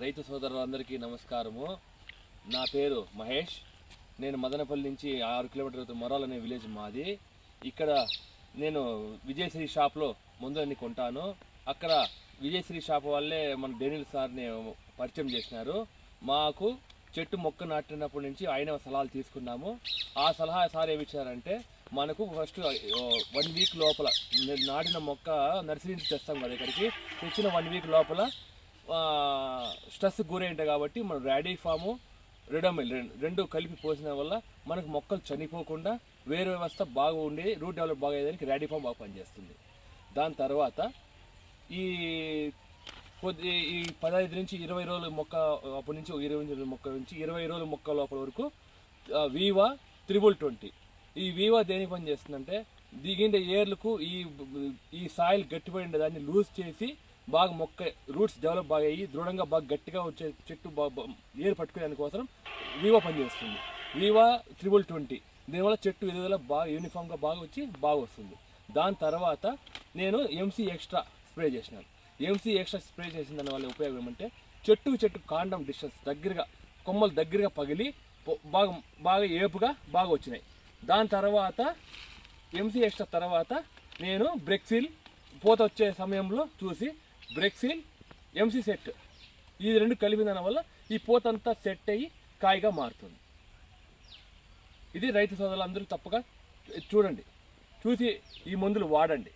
రైతు సోదరులందరికీ నమస్కారము. నా పేరు మహేష్. నేను మదనపల్లి నుంచి ఆరు కిలోమీటర్ల మొరాల్ అనే విలేజ్ మాది. ఇక్కడ నేను విజయశ్రీ షాప్లో మందులన్నీ కొంటాను. అక్కడ విజయశ్రీ షాప్ వాళ్ళే మన డేనిల్ సార్ని పరిచయం చేసినారు. మాకు చెట్టు మొక్క నాటినప్పటి నుంచి ఆయన సలహాలు తీసుకున్నాము. ఆ సలహా సార్ ఏమి ఇచ్చారంటే మనకు ఫస్ట్ వన్ వీక్ లోపల నాటిన మొక్క నర్సరీ నుంచి తెస్తాం కదా ఇక్కడికి. తెచ్చిన వన్ వీక్ లోపల స్ట్రెస్ గురైంటాయి కాబట్టి మనం ర్యాడీ ఫాము రెడమిల్ రెండు కలిపి పోసిన వల్ల మనకు మొక్కలు చనిపోకుండా వేరు వ్యవస్థ బాగా ఉండి రూట్ డెవలప్ బాగా అయ్యేదానికి ర్యాడీ ఫామ్ బాగా పనిచేస్తుంది. దాని తర్వాత ఈ కొద్ది ఈ పదహైదు నుంచి ఇరవై రోజుల మొక్క అప్పటి నుంచి ఇరవై రోజుల మొక్క నుంచి ఇరవై రోజుల మొక్క లోపల వరకు వీవా త్రిబుల్ ట్వంటీ. ఈ వీవా దేనికి పని చేస్తుందంటే దిగిండే ఏర్లకు ఈ ఈ సాయిల్ గట్టిపడి దాన్ని లూజ్ చేసి బాగా మొక్క రూట్స్ డెవలప్ బాగా అయ్యి దృఢంగా బాగా గట్టిగా వచ్చే చెట్టు బాగా ఏరు పట్టుకునే కోసం వీవా పనిచేస్తుంది. Viva triple twenty. దీనివల్ల చెట్టు ఎదుగుదల బాగా యూనిఫామ్గా బాగా వచ్చి బాగా వస్తుంది దాని తర్వాత నేను ఎంసీ ఎక్స్ట్రా స్ప్రే చేసినాను. ఎంసీ ఎక్స్ట్రా స్ప్రే చేసిన దాని వల్ల ఉపయోగం ఏమంటే చెట్టుకు చెట్టు కాండం డిస్టెన్స్ దగ్గరగా కొమ్మలు దగ్గరగా పగిలి బాగా బాగా ఏపుగా బాగా వచ్చినాయి. దాని తర్వాత ఎంసీ ఎక్స్ట్రా తర్వాత నేను బ్రెక్సిల్ పూత వచ్చే సమయంలో చూసి బ్రెక్సిన్ ఎంసీ సెట్ ఈ రెండు కలిపిన దాని వల్ల ఈ పూత అంతా సెట్ అయ్యి కాయగా మారుతుంది. ఇది రైతు సోదరులు అందరూ తప్పగా చూడండి. చూసి ఈ మందులు వాడండి.